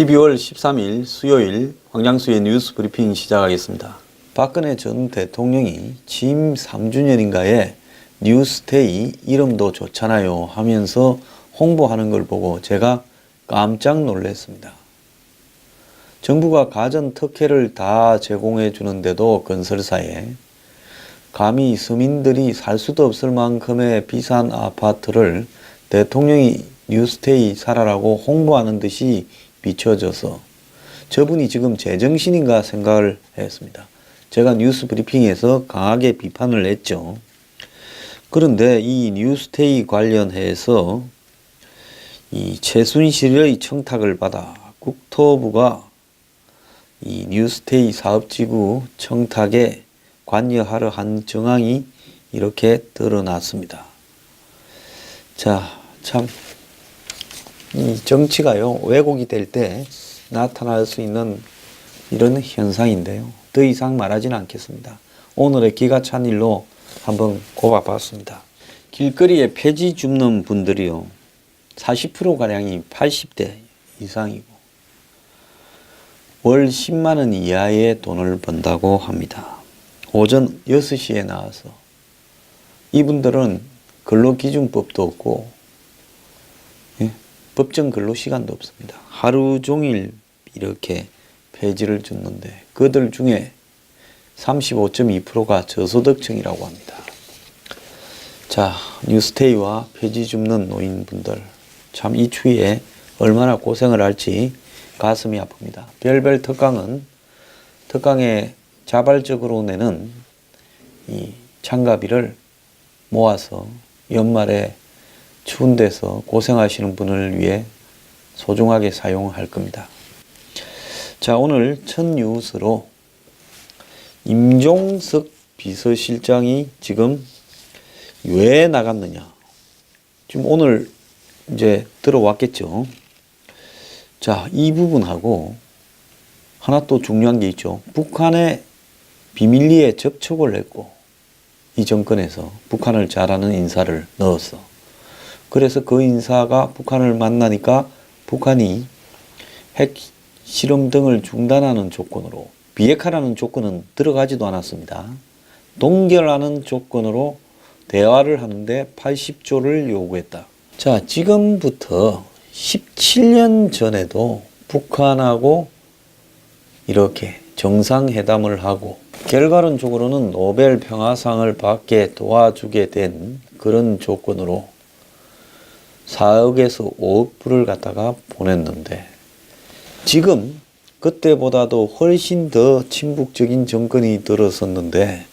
12월 13일 수요일 황장수의 뉴스 브리핑 시작하겠습니다. 박근혜 전 대통령이 취임 3주년인가에 뉴스테이 이름도 좋잖아요 하면서 홍보하는 걸 보고 제가 깜짝 놀랐습니다. 정부가 가전 특혜를 다 제공해 주는데도 건설사에 감히 서민들이 살 수도 없을 만큼의 비싼 아파트를 대통령이 뉴스테이 살아라고 홍보하는 듯이 비춰져서 저분이 지금 제정신인가 생각을 했습니다. 제가 뉴스 브리핑에서 강하게 비판을 했죠. 그런데 이 뉴스테이 관련해서 이 최순실의 청탁을 받아 국토부가 이 뉴스테이 사업지구 청탁에 관여하려 한 정황이 이렇게 드러났습니다. 자, 참, 이 정치가요, 왜곡이 될 때 나타날 수 있는 이런 현상인데요. 더 이상 말하지는 않겠습니다. 오늘의 기가 찬 일로 한번 꼽아봤습니다. 길거리에 폐지 줍는 분들이요, 40%가량이 80대 이상이고, 월 10만원 이하의 돈을 번다고 합니다. 오전 6시에 나와서 이분들은 근로기준법도 없고 예? 법정 근로 시간도 없습니다. 하루 종일 이렇게 폐지를 줬는데 그들 중에 35.2%가 저소득층이라고 합니다. 자, 뉴스테이와 폐지 줍는 노인분들 참 이 추위에 얼마나 고생을 할지 가슴이 아픕니다. 별별 특강은 특강에 자발적으로 내는 이 참가비를 모아서 연말에 추운 데서 고생하시는 분을 위해 소중하게 사용할 겁니다. 자, 오늘 첫 뉴스로 임종석 비서실장이 지금 왜 나갔느냐. 지금 오늘 이제 들어왔겠죠. 자, 이 부분하고 하나 또 중요한 게 있죠. 북한의 비밀리에 접촉을 했고 이 정권에서 북한을 잘하는 인사를 넣었어. 그래서 그 인사가 북한을 만나니까 북한이 핵 실험 등을 중단하는 조건으로 비핵화라는 조건은 들어가지도 않았습니다. 동결하는 조건으로 대화를 하는데 80조를 요구했다. 자, 지금부터 17년 전에도 북한하고 이렇게 정상회담을 하고 결과론적으로는 노벨 평화상을 받게 도와주게 된 그런 조건으로 4억에서 5억 불을 갖다가 보냈는데 지금 그때보다도 훨씬 더 친북적인 정권이 들어섰는데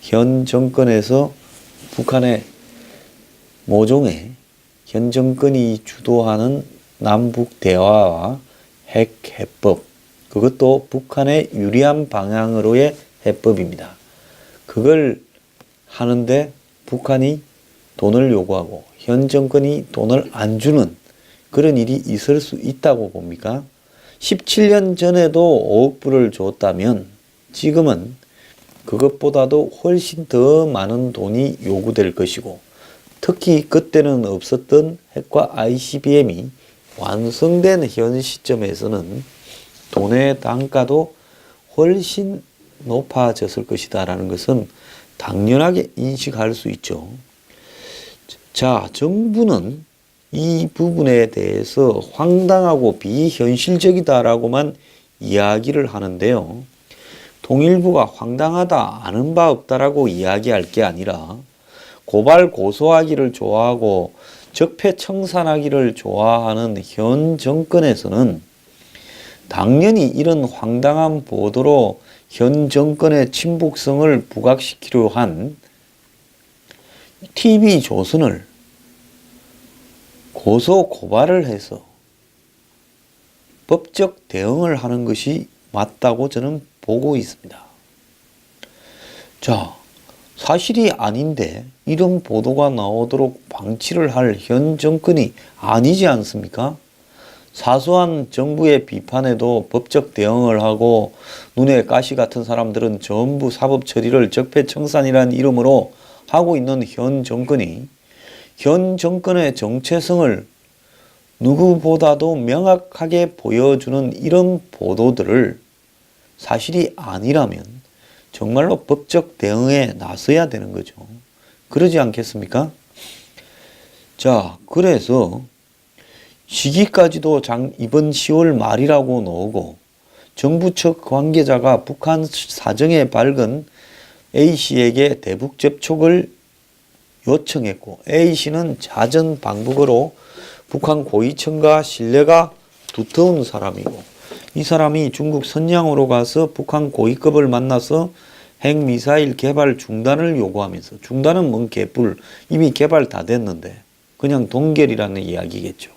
현 정권에서 북한의 모종의 현 정권이 주도하는 남북 대화와 핵 해법 그것도 북한에 유리한 방향으로의 해법입니다. 그걸 하는데 북한이 돈을 요구하고 현 정권이 돈을 안 주는 그런 일이 있을 수 있다고 봅니까? 17년 전에도 5억 불을 줬다면 지금은 그것보다도 훨씬 더 많은 돈이 요구될 것이고 특히 그때는 없었던 핵과 ICBM이 완성된 현 시점에서는 돈의 단가도 훨씬 높아졌을 것이다 라는 것은 당연하게 인식할 수 있죠. 자, 정부는 이 부분에 대해서 황당하고 비현실적이다라고만 이야기를 하는데요. 통일부가 황당하다, 아는 바 없다라고 이야기할 게 아니라 고발 고소하기를 좋아하고 적폐 청산하기를 좋아하는 현 정권에서는 당연히 이런 황당한 보도로 현 정권의 친북성을 부각시키려 한 TV조선을 고소 고발을 해서 법적 대응을 하는 것이 맞다고 저는 보고 있습니다. 자, 사실이 아닌데 이런 보도가 나오도록 방치를 할 현 정권이 아니지 않습니까? 사소한 정부의 비판에도 법적 대응을 하고 눈에 가시 같은 사람들은 전부 사법 처리를 적폐청산이라는 이름으로 하고 있는 현 정권이 현 정권의 정체성을 누구보다도 명확하게 보여주는 이런 보도들을 사실이 아니라면 정말로 법적 대응에 나서야 되는 거죠. 그러지 않겠습니까? 자, 그래서 시기까지도 장, 이번 10월 말이라고 나오고 정부 측 관계자가 북한 사정에 밝은 A씨에게 대북 접촉을 요청했고 A씨는 잦은 방북으로 북한 고위층과 신뢰가 두터운 사람이고 이 사람이 중국 선양으로 가서 북한 고위급을 만나서 핵미사일 개발 중단을 요구하면서 중단은 뭔 개뿔 이미 개발 다 됐는데 그냥 동결이라는 이야기겠죠.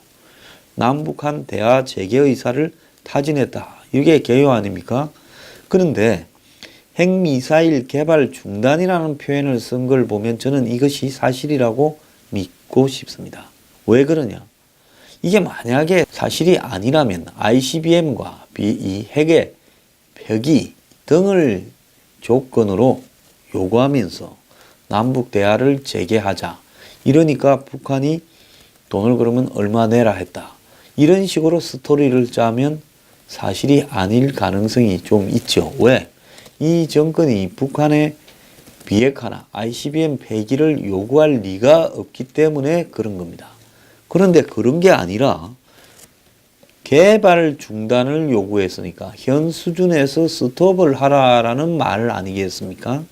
남북한 대화 재개 의사를 타진했다. 이게 개요 아닙니까? 그런데 핵미사일 개발 중단이라는 표현을 쓴 걸 보면 저는 이것이 사실이라고 믿고 싶습니다. 왜 그러냐? 이게 만약에 사실이 아니라면 ICBM과 이 핵의 벽이 등을 조건으로 요구하면서 남북 대화를 재개하자. 이러니까 북한이 돈을 그러면 얼마 내라 했다. 이런 식으로 스토리를 짜면 사실이 아닐 가능성이 좀 있죠. 왜? 이 정권이 북한의 비핵화나 ICBM 폐기를 요구할 리가 없기 때문에 그런 겁니다. 그런데 그런 게 아니라 개발 중단을 요구했으니까 현 수준에서 스톱을 하라라는 말 아니겠습니까?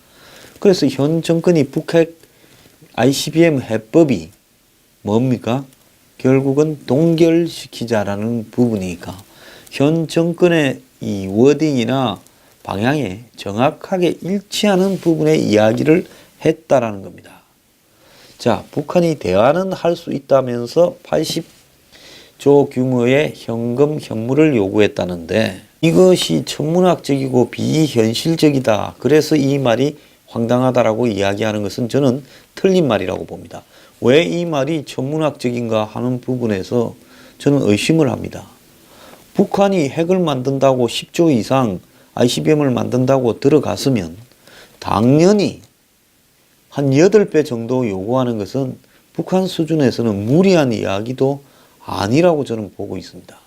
그래서 현 정권이 북핵 ICBM 해법이 뭡니까? 결국은 동결시키자라는 부분이니까 현 정권의 이 워딩이나 방향에 정확하게 일치하는 부분의 이야기를 했다라는 겁니다. 자, 북한이 대화는 할 수 있다면서 80조 규모의 현금 현물을 요구했다는데 이것이 천문학적이고 비현실적이다. 그래서 이 말이 황당하다라고 이야기하는 것은 저는 틀린 말이라고 봅니다. 왜 이 말이 천문학적인가 하는 부분에서 저는 의심을 합니다. 북한이 핵을 만든다고 10조 이상 ICBM을 만든다고 들어갔으면 당연히 한 8배 정도 요구하는 것은 북한 수준에서는 무리한 이야기도 아니라고 저는 보고 있습니다.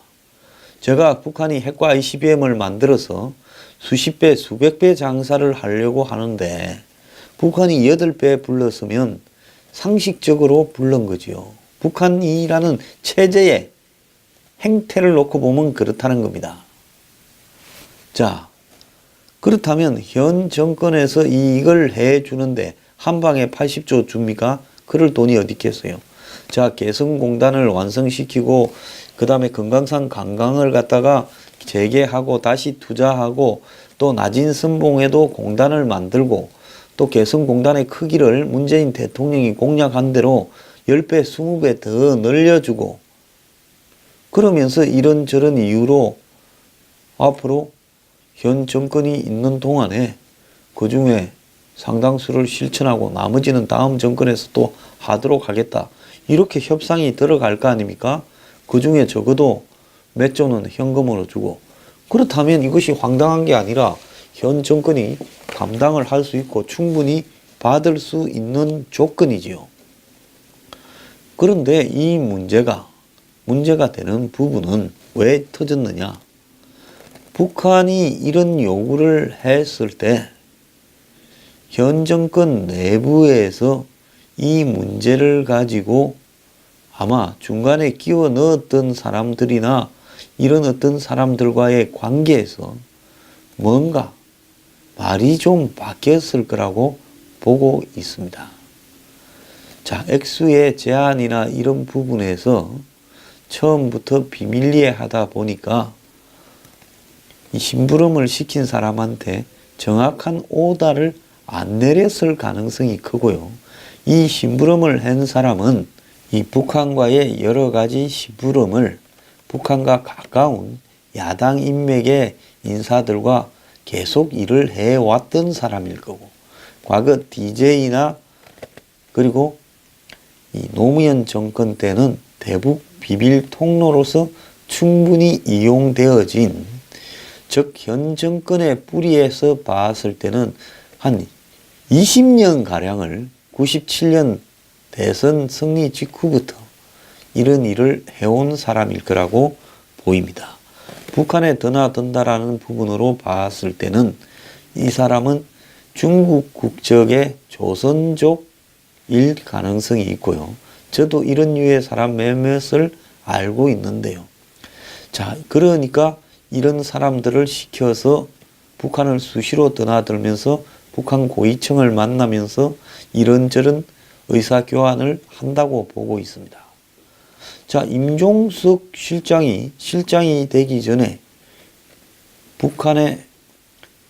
제가 북한이 핵과 ICBM을 만들어서 수십 배, 수백 배 장사를 하려고 하는데 북한이 8배 불렀으면 상식적으로 불른 거지요. 북한이라는 체제의 행태를 놓고 보면 그렇다는 겁니다. 자, 그렇다면 현 정권에서 이걸 해 주는데 한 방에 80조 줍니까? 그럴 돈이 어디 있겠어요? 자, 개성공단을 완성시키고 그 다음에 금강산 관광을 갖다가 재개하고 다시 투자하고 또 낮은 선봉에도 공단을 만들고 또 개성공단의 크기를 문재인 대통령이 공약한 대로 10배, 20배 더 늘려주고 그러면서 이런저런 이유로 앞으로 현 정권이 있는 동안에 그 중에 상당수를 실천하고 나머지는 다음 정권에서 또 하도록 하겠다. 이렇게 협상이 들어갈 거 아닙니까? 그 중에 적어도 몇 조는 현금으로 주고 그렇다면 이것이 황당한 게 아니라 현 정권이 감당을 할 수 있고 충분히 받을 수 있는 조건이지요. 그런데 이 문제가 문제가 되는 부분은 왜 터졌느냐? 북한이 이런 요구를 했을 때 현 정권 내부에서 이 문제를 가지고 아마 중간에 끼워 넣었던 사람들이나 이런 어떤 사람들과의 관계에서 뭔가 말이 좀 바뀌었을 거라고 보고 있습니다. 자, 액수의 제한이나 이런 부분에서 처음부터 비밀리에 하다 보니까 이 심부름을 시킨 사람한테 정확한 오다를 안 내렸을 가능성이 크고요. 이 심부름을 한 사람은 이 북한과의 여러 가지 심부름을 북한과 가까운 야당 인맥의 인사들과 계속 일을 해왔던 사람일 거고 과거 DJ나 그리고 이 노무현 정권 때는 대북 비밀 통로로서 충분히 이용되어진 즉 현 정권의 뿌리에서 봤을 때는 한 20년 가량을 97년 대선 승리 직후부터 이런 일을 해온 사람일 거라고 보입니다. 북한에 드나든다라는 부분으로 봤을 때는 이 사람은 중국 국적의 조선족일 가능성이 있고요. 저도 이런 류의 사람 몇몇을 알고 있는데요. 자, 그러니까 이런 사람들을 시켜서 북한을 수시로 드나들면서 북한 고위층을 만나면서 이런저런 의사 교환을 한다고 보고 있습니다. 자, 임종석 실장이 실장이 되기 전에 북한의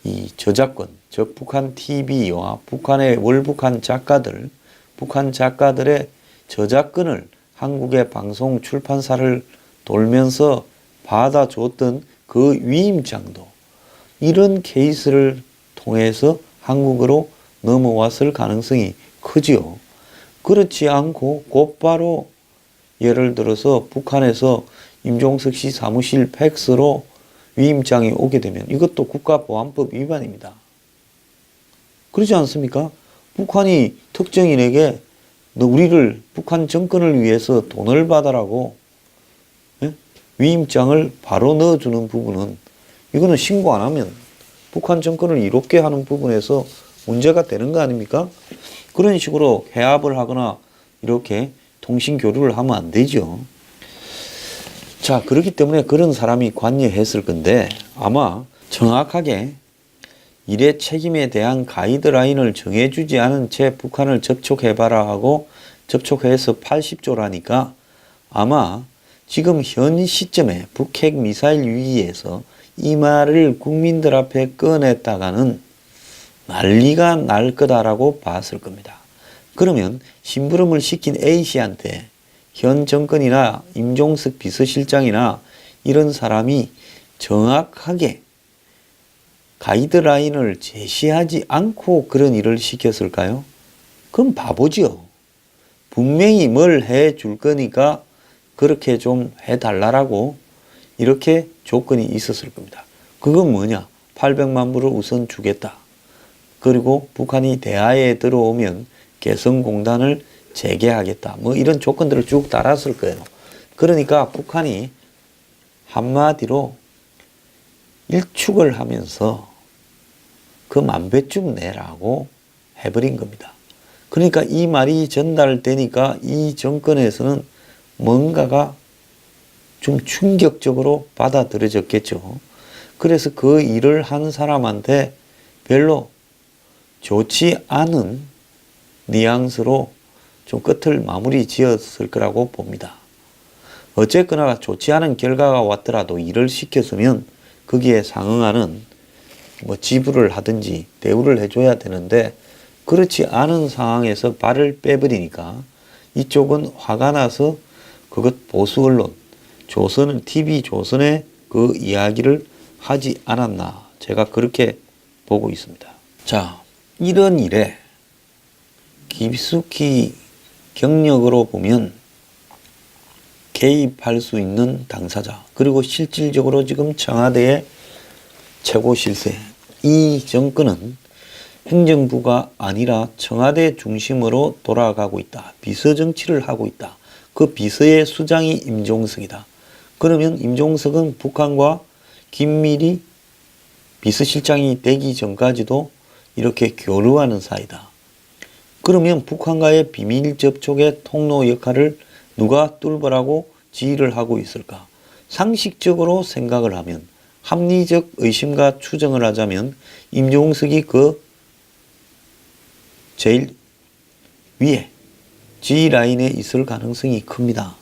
이 저작권, 즉 북한 TV와 북한의 월북한 작가들, 북한 작가들의 저작권을 한국의 방송 출판사를 돌면서 받아줬던 그 위임장도 이런 케이스를 통해서 한국으로 넘어왔을 가능성이 크지요. 그렇지 않고 곧바로 예를 들어서 북한에서 임종석 씨 사무실 팩스로 위임장이 오게 되면 이것도 국가보안법 위반입니다. 그렇지 않습니까? 북한이 특정인에게 너 우리를 북한 정권을 위해서 돈을 받아라고 예? 위임장을 바로 넣어주는 부분은 이거는 신고 안 하면 북한 정권을 이롭게 하는 부분에서 문제가 되는 거 아닙니까? 그런 식으로 해압을 하거나 이렇게 통신 교류를 하면 안 되죠. 자, 그렇기 때문에 그런 사람이 관여했을 건데 아마 정확하게 일의 책임에 대한 가이드라인을 정해주지 않은 채 북한을 접촉해봐라 하고 접촉해서 80조라니까 아마 지금 현 시점에 북핵 미사일 위기에서 이 말을 국민들 앞에 꺼냈다가는 난리가 날 거다라고 봤을 겁니다. 그러면 심부름을 시킨 A씨한테 현 정권이나 임종석 비서실장이나 이런 사람이 정확하게 가이드라인을 제시하지 않고 그런 일을 시켰을까요? 그럼 바보지요. 분명히 뭘 해 줄 거니까 그렇게 좀 해달라라고 이렇게 조건이 있었을 겁니다. 그건 뭐냐? 800만 불을 우선 주겠다. 그리고 북한이 대화에 들어오면 개성공단을 재개하겠다. 뭐 이런 조건들을 쭉 달았을 거예요. 그러니까 북한이 한마디로 일축을 하면서 그 만배쯤 내라고 해버린 겁니다. 그러니까 이 말이 전달되니까 이 정권에서는 뭔가가 좀 충격적으로 받아들여졌겠죠. 그래서 그 일을 한 사람한테 별로 좋지 않은 뉘앙스로 좀 끝을 마무리 지었을 거라고 봅니다. 어쨌거나 좋지 않은 결과가 왔더라도 일을 시켰으면 거기에 상응하는 뭐 지불을 하든지 대우를 해줘야 되는데 그렇지 않은 상황에서 발을 빼버리니까 이쪽은 화가 나서 그것 보수 언론 조선은 TV 조선의 그 이야기를 하지 않았나 제가 그렇게 보고 있습니다. 자 이런 일에 깊숙이 경력으로 보면 개입할 수 있는 당사자 그리고 실질적으로 지금 청와대의 최고 실세 이 정권은 행정부가 아니라 청와대 중심으로 돌아가고 있다. 비서 정치를 하고 있다. 그 비서의 수장이 임종석이다. 그러면 임종석은 북한과 긴밀히 비서실장이 되기 전까지도 이렇게 교류하는 사이다. 그러면 북한과의 비밀 접촉의 통로 역할을 누가 뚫으라고 지휘를 하고 있을까? 상식적으로 생각을 하면 합리적 의심과 추정을 하자면 임종석이 그 제일 위에 G 라인에 있을 가능성이 큽니다.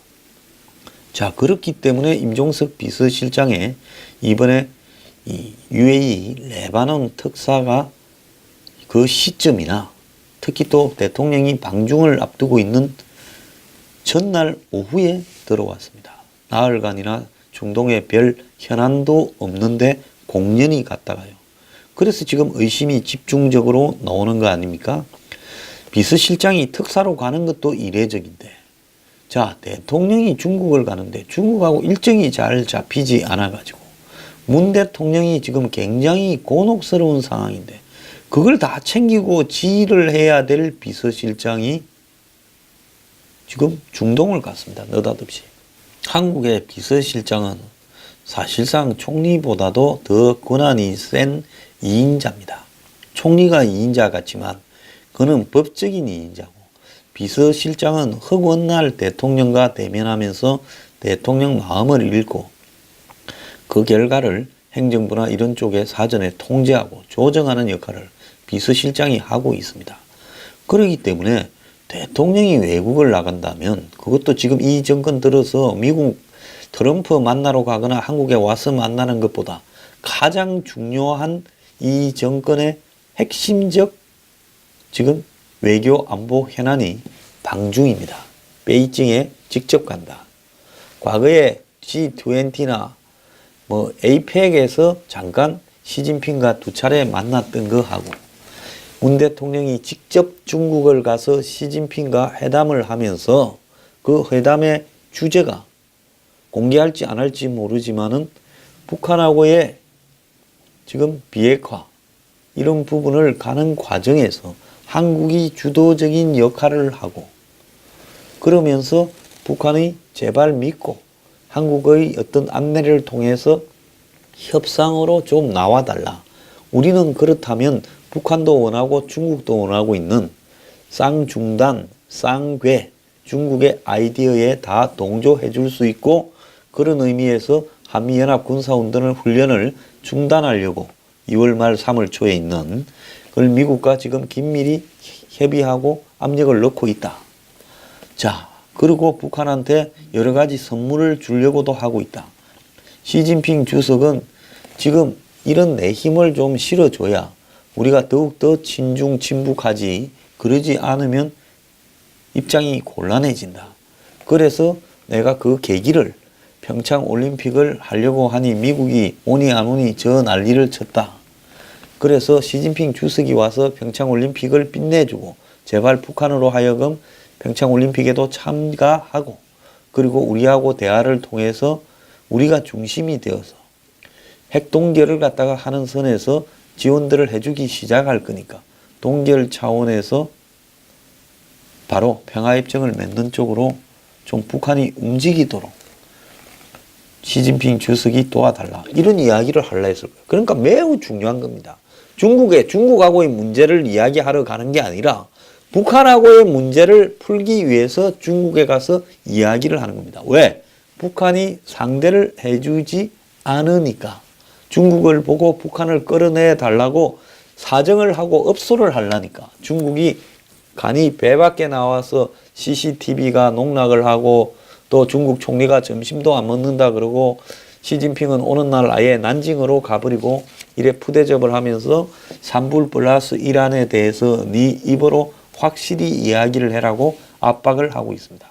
자 그렇기 때문에 임종석 비서실장의 이번에 이 UAE 레바논 특사가 그 시점이나 특히 또 대통령이 방중을 앞두고 있는 전날 오후에 들어왔습니다. 나흘간이나 중동에 별 현안도 없는데 공연이 갔다가요. 그래서 지금 의심이 집중적으로 나오는 거 아닙니까? 비서실장이 특사로 가는 것도 이례적인데, 자, 대통령이 중국을 가는데 중국하고 일정이 잘 잡히지 않아 가지고, 문 대통령이 지금 굉장히 곤혹스러운 상황인데, 그걸 다 챙기고 지휘를 해야 될 비서실장이 지금 중동을 갔습니다. 느닷없이. 한국의 비서실장은 사실상 총리보다도 더 권한이 센 2인자입니다. 총리가 2인자 같지만 그는 법적인 2인자고 비서실장은 허구날 대통령과 대면하면서 대통령 마음을 읽고 그 결과를 행정부나 이런 쪽에 사전에 통제하고 조정하는 역할을 비서실장이 하고 있습니다. 그렇기 때문에 대통령이 외국을 나간다면 그것도 지금 이 정권 들어서 미국 트럼프 만나러 가거나 한국에 와서 만나는 것보다 가장 중요한 이 정권의 핵심적 지금 외교 안보 현안이 방중입니다. 베이징에 직접 간다. 과거에 G20나 뭐 APEC에서 잠깐 시진핑과 두 차례 만났던 거 하고 문 대통령이 직접 중국을 가서 시진핑과 회담을 하면서 그 회담의 주제가 공개할지 안 할지 모르지만은 북한하고의 지금 비핵화 이런 부분을 가는 과정에서 한국이 주도적인 역할을 하고 그러면서 북한의 제발 믿고 한국의 어떤 안내를 통해서 협상으로 좀 나와달라. 우리는 그렇다면 북한도 원하고 중국도 원하고 있는 쌍중단, 쌍괴, 중국의 아이디어에 다 동조해 줄 수 있고 그런 의미에서 한미연합 군사운동을 훈련을 중단하려고 2월 말 3월 초에 있는 그걸 미국과 지금 긴밀히 협의하고 압력을 넣고 있다. 자, 그리고 북한한테 여러 가지 선물을 주려고도 하고 있다. 시진핑 주석은 지금 이런 내 힘을 좀 실어줘야 우리가 더욱더 친중 친북하지 그러지 않으면 입장이 곤란해진다. 그래서 내가 그 계기를 평창 올림픽을 하려고 하니 미국이 오니 안 오니 저 난리를 쳤다. 그래서 시진핑 주석이 와서 평창 올림픽을 빛내주고 제발 북한으로 하여금 평창 올림픽에도 참가하고 그리고 우리하고 대화를 통해서 우리가 중심이 되어서 핵 동결을 갖다가 하는 선에서 지원들을 해주기 시작할 거니까 동결 차원에서 바로 평화협정을 맺는 쪽으로 좀 북한이 움직이도록 시진핑 주석이 도와달라 이런 이야기를 하려 했을 거예요. 그러니까 매우 중요한 겁니다. 중국에 중국하고의 문제를 이야기하러 가는 게 아니라 북한하고의 문제를 풀기 위해서 중국에 가서 이야기를 하는 겁니다. 왜? 북한이 상대를 해주지 않으니까 중국을 보고 북한을 끌어내 달라고 사정을 하고 업소를 하려니까 중국이 간이 배 밖에 나와서 CCTV가 농락을 하고 또 중국 총리가 점심도 안 먹는다 그러고 시진핑은 오는 날 아예 난징으로 가버리고 이래 푸대접을 하면서 3불 플러스 이란에 대해서 네 입으로 확실히 이야기를 해라고 압박을 하고 있습니다.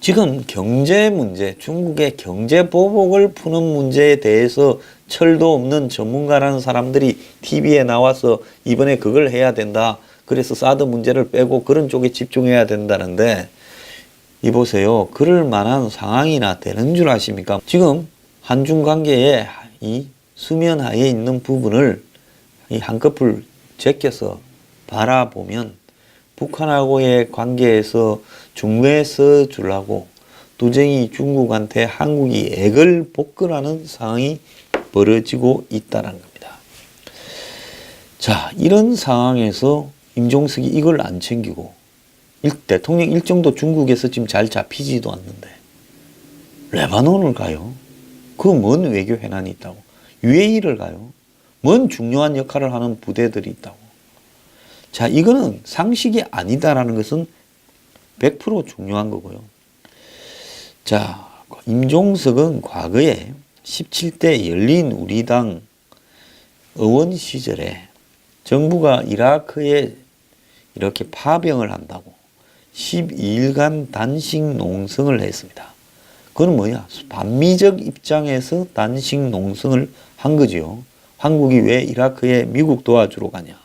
지금 경제 문제, 중국의 경제 보복을 푸는 문제에 대해서 철도 없는 전문가라는 사람들이 TV에 나와서 이번에 그걸 해야 된다. 그래서 사드 문제를 빼고 그런 쪽에 집중해야 된다는데 이 보세요. 그럴 만한 상황이나 되는 줄 아십니까? 지금 한중 관계에 이 수면 하에 있는 부분을 이 한꺼풀 제껴서 바라보면 북한하고의 관계에서 중매에 써 주려고 도쟁이 중국한테 한국이 액을 복근하는 상황이 벌어지고 있다는 겁니다. 자, 이런 상황에서 임종석이 이걸 안 챙기고 일, 대통령 일정도 중국에서 지금 잘 잡히지도 않는데 레바논을 가요. 그 먼 외교 해난이 있다고. UAE를 가요. 먼 중요한 역할을 하는 부대들이 있다고. 자, 이거는 상식이 아니다라는 것은 100% 중요한 거고요. 자, 임종석은 과거에 17대 열린 우리당 의원 시절에 정부가 이라크에 이렇게 파병을 한다고 12일간 단식 농성을 했습니다. 그건 뭐야? 반미적 입장에서 단식 농성을 한 거지요. 한국이 왜 이라크에 미국 도와주러 가냐?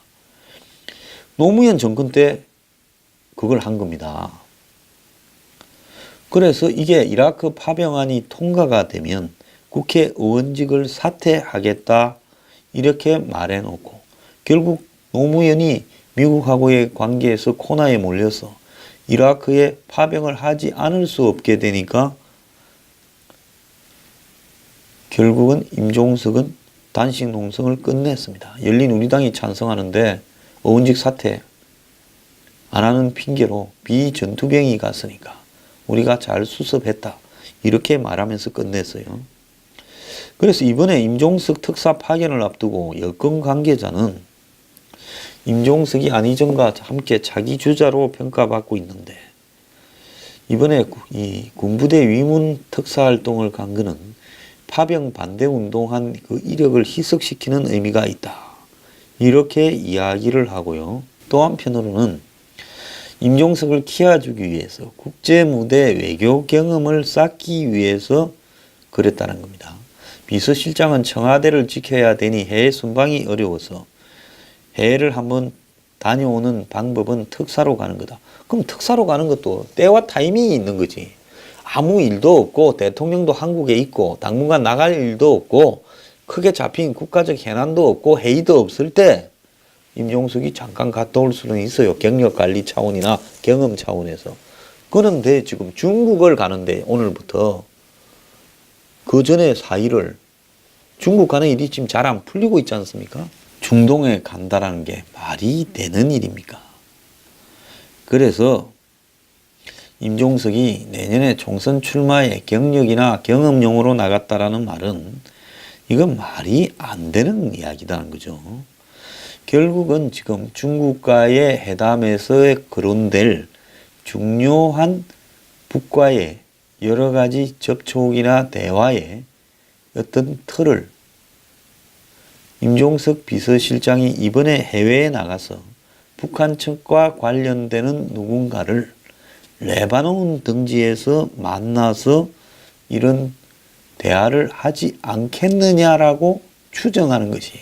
노무현 정권 때 그걸 한 겁니다. 그래서 이게 이라크 파병안이 통과가 되면 국회의원직을 사퇴하겠다 이렇게 말해놓고 결국 노무현이 미국하고의 관계에서 코너에 몰려서 이라크에 파병을 하지 않을 수 없게 되니까 결국은 임종석은 단식 농성을 끝냈습니다. 열린 우리당이 찬성하는데 어원직 사퇴 안 하는 핑계로 비전투병이 갔으니까 우리가 잘 수습했다. 이렇게 말하면서 끝냈어요. 그래서 이번에 임종석 특사 파견을 앞두고 여권 관계자는 임종석이 안희정과 함께 자기 주자로 평가받고 있는데 이번에 이 군부대 위문 특사 활동을 간 거는 파병 반대 운동한 그 이력을 희석시키는 의미가 있다. 이렇게 이야기를 하고요. 또 한편으로는 임종석을 키워주기 위해서 국제 무대 외교 경험을 쌓기 위해서 그랬다는 겁니다. 비서실장은 청와대를 지켜야 되니 해외 순방이 어려워서 해외를 한번 다녀오는 방법은 특사로 가는 거다. 그럼 특사로 가는 것도 때와 타이밍이 있는 거지. 아무 일도 없고 대통령도 한국에 있고 당분간 나갈 일도 없고 크게 잡힌 국가적 해난도 없고 회의도 없을 때 임종석이 잠깐 갔다 올 수는 있어요. 경력 관리 차원이나 경험 차원에서. 그런데 지금 중국을 가는데 오늘부터 그 전에 사일을 중국 가는 일이 지금 잘 안 풀리고 있지 않습니까? 중동에 간다라는 게 말이 되는 일입니까? 그래서 임종석이 내년에 총선 출마에 경력이나 경험용으로 나갔다라는 말은 이건 말이 안 되는 이야기다는 거죠. 결국은 지금 중국과의 회담에서 거론될 중요한 북과의 여러 가지 접촉이나 대화의 어떤 틀을 임종석 비서실장이 이번에 해외에 나가서 북한 측과 관련되는 누군가를 레바논 등지에서 만나서 이런 대화를 하지 않겠느냐라고 추정하는 것이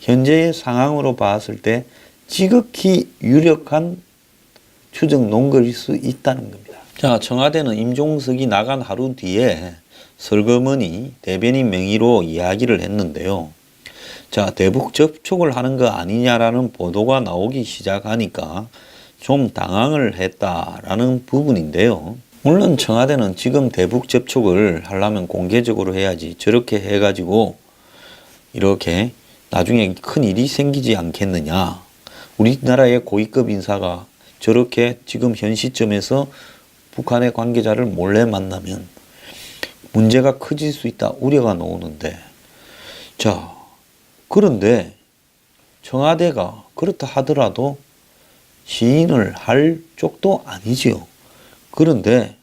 현재의 상황으로 봤을 때 지극히 유력한 추정 논거일 수 있다는 겁니다. 자, 청와대는 임종석이 나간 하루 뒤에 설거머니 대변인 명의로 이야기를 했는데요. 자, 대북 접촉을 하는 거 아니냐라는 보도가 나오기 시작하니까 좀 당황을 했다라는 부분인데요. 물론 청와대는 지금 대북 접촉을 하려면 공개적으로 해야지 저렇게 해가지고 이렇게 나중에 큰 일이 생기지 않겠느냐. 우리나라의 고위급 인사가 저렇게 지금 현 시점에서 북한의 관계자를 몰래 만나면 문제가 커질 수 있다 우려가 나오는데 자 그런데 청와대가 그렇다 하더라도 시인을 할 쪽도 아니지요. 그런데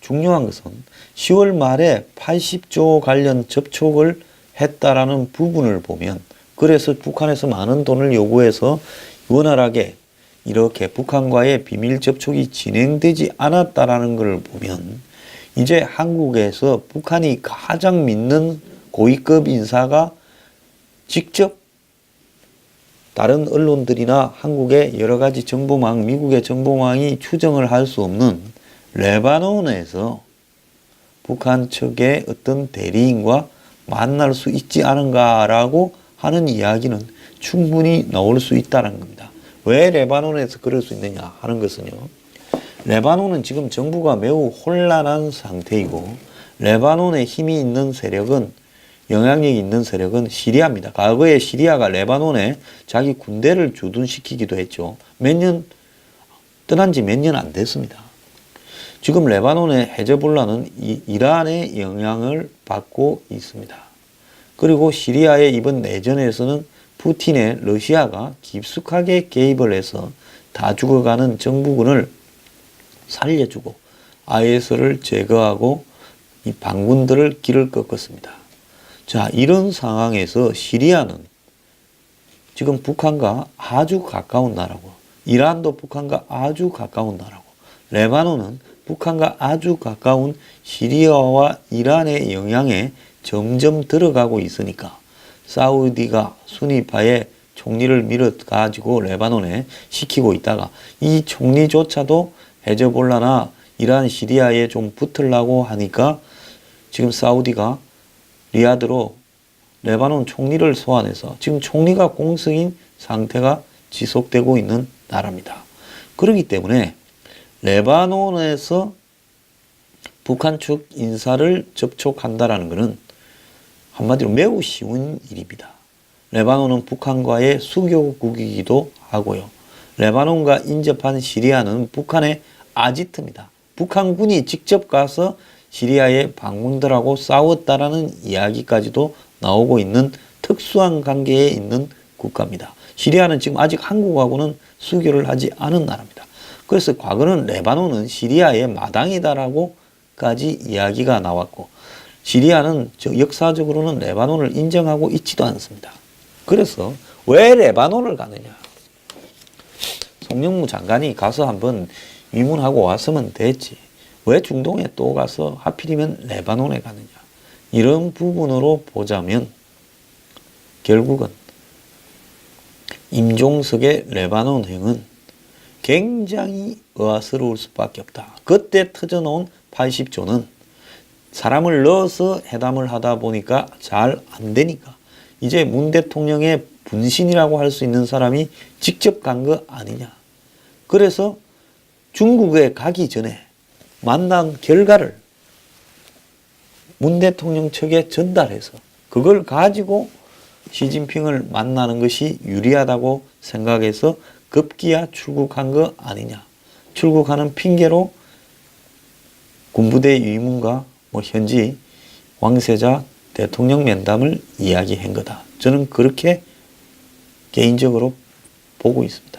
중요한 것은 10월 말에 80조 관련 접촉을 했다라는 부분을 보면 그래서 북한에서 많은 돈을 요구해서 원활하게 이렇게 북한과의 비밀 접촉이 진행되지 않았다라는 것을 보면 이제 한국에서 북한이 가장 믿는 고위급 인사가 직접 다른 언론들이나 한국의 여러 가지 정보망, 미국의 정보망이 추정을 할 수 없는 레바논에서 북한 측의 어떤 대리인과 만날 수 있지 않은가라고 하는 이야기는 충분히 나올 수 있다는 겁니다. 왜 레바논에서 그럴 수 있느냐 하는 것은요. 레바논은 지금 정부가 매우 혼란한 상태이고 레바논에 힘이 있는 세력은 영향력이 있는 세력은 시리아입니다. 과거에 시리아가 레바논에 자기 군대를 주둔시키기도 했죠. 몇 년, 떠난 지 몇 년 안 됐습니다. 지금 레바논의 헤즈볼라는 이, 이란의 영향을 받고 있습니다. 그리고 시리아의 이번 내전에서는 푸틴의 러시아가 깊숙하게 개입을 해서 다 죽어가는 정부군을 살려주고 IS를 제거하고 이 반군들을 길을 꺾었습니다. 자, 이런 상황에서 시리아는 지금 북한과 아주 가까운 나라고, 이란도 북한과 아주 가까운 나라고, 레바논은 북한과 아주 가까운 시리아와 이란의 영향에 점점 들어가고 있으니까 사우디가 순위파의 총리를 밀어 가지고 레바논에 시키고 있다가 이 총리조차도 헤즈볼라나 이란 시리아에 좀 붙으려고 하니까 지금 사우디가 리야드로 레바논 총리를 소환해서 지금 총리가 공석인 상태가 지속되고 있는 나라입니다. 그렇기 때문에 레바논에서 북한 측 인사를 접촉한다라는 것은 한마디로 매우 쉬운 일입니다. 레바논은 북한과의 수교국이기도 하고요. 레바논과 인접한 시리아는 북한의 아지트입니다. 북한군이 직접 가서 시리아에 방문들하고 싸웠다라는 이야기까지도 나오고 있는 특수한 관계에 있는 국가입니다. 시리아는 지금 아직 한국하고는 수교를 하지 않은 나라입니다. 그래서 과거는 레바논은 시리아의 마당이다라고까지 이야기가 나왔고 시리아는 저 역사적으로는 레바논을 인정하고 있지도 않습니다. 그래서 왜 레바논을 가느냐? 송영무 장관이 가서 한번 위문하고 왔으면 됐지. 왜 중동에 또 가서 하필이면 레바논에 가느냐? 이런 부분으로 보자면 결국은 임종석의 레바논행은 굉장히 의아스러울 수밖에 없다. 그때 터져놓은 80조는 사람을 넣어서 회담을 하다 보니까 잘 안 되니까 이제 문 대통령의 분신이라고 할 수 있는 사람이 직접 간 거 아니냐. 그래서 중국에 가기 전에 만난 결과를 문 대통령 측에 전달해서 그걸 가지고 시진핑을 만나는 것이 유리하다고 생각해서 급기야 출국한 거 아니냐. 출국하는 핑계로 군부대 위문과 뭐 현지 왕세자 대통령 면담을 이야기한 거다. 저는 그렇게 개인적으로 보고 있습니다.